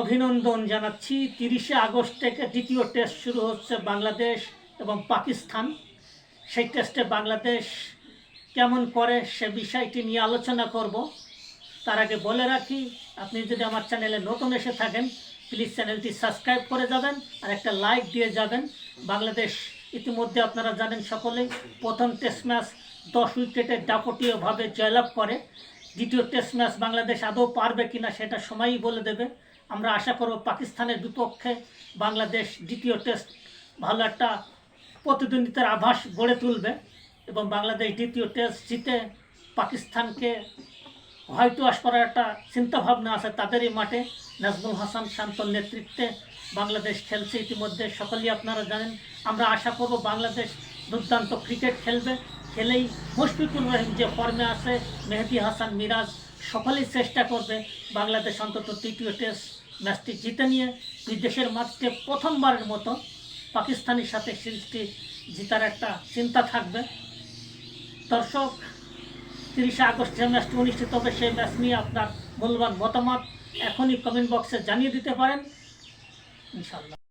অভিনন্দন জানাচ্ছি। তিরিশে আগস্ট থেকে দ্বিতীয় টেস্ট শুরু হচ্ছে বাংলাদেশ এবং পাকিস্তান। সেই টেস্টে বাংলাদেশ কেমন করে সে বিষয়টি নিয়ে আলোচনা করব। তার আগে বলে রাখি, আপনি যদি আমার চ্যানেলে নতুন এসে থাকেন প্লিজ চ্যানেলটি সাবস্ক্রাইব করে যাবেন আর একটা লাইক দিয়ে যাবেন। বাংলাদেশ ইতিমধ্যে আপনারা জানেন সকলেই প্রথম টেস্ট ম্যাচ দশ উইকেটে ডাকটীয়ভাবে জয়লাভ করে। দ্বিতীয় টেস্ট ম্যাচ বাংলাদেশ আদৌ পারবে কিনা সেটা সময়ই বলে দেবে। আমরা আশা করব পাকিস্তানের বিপক্ষে বাংলাদেশ দ্বিতীয় টেস্ট ভালো একটা প্রতিদ্বন্দ্বিতার আভাস গড়ে তুলবে এবং বাংলাদেশ দ্বিতীয় টেস্ট জিতে পাকিস্তানকে হয়তো আস করার একটা চিন্তাভাবনা আছে তাদেরই মাঠে। নাজমুল হাসান শান্তর নেতৃত্বে বাংলাদেশ খেলছে ইতিমধ্যে। সকলেই আপনারা জানেন, আমরা আশা করব বাংলাদেশ দুর্দান্ত ক্রিকেট খেলবে। খেলেই মুশফিকুর রহিম যে ফর্মে আছে, মেহেদি হাসান মিরাজ সকলেই চেষ্টা করবে বাংলাদেশ অন্তত তৃতীয় টেস্ট ম্যাচটি জিতে নিয়ে বিদেশের মাঠে প্রথমবারের মতো পাকিস্তানের সাথে সিরিজটি জিতার একটা চিন্তা থাকবে। দর্শক, তিরিশে আগস্ট যে ম্যাচটি অনুষ্ঠিত হবে, সেই ম্যাচ নিয়ে আপনার মূল্যবান মতামত এখনই কমেন্ট বক্সে জানিয়ে দিতে পারেন। ইনশাল্লাহ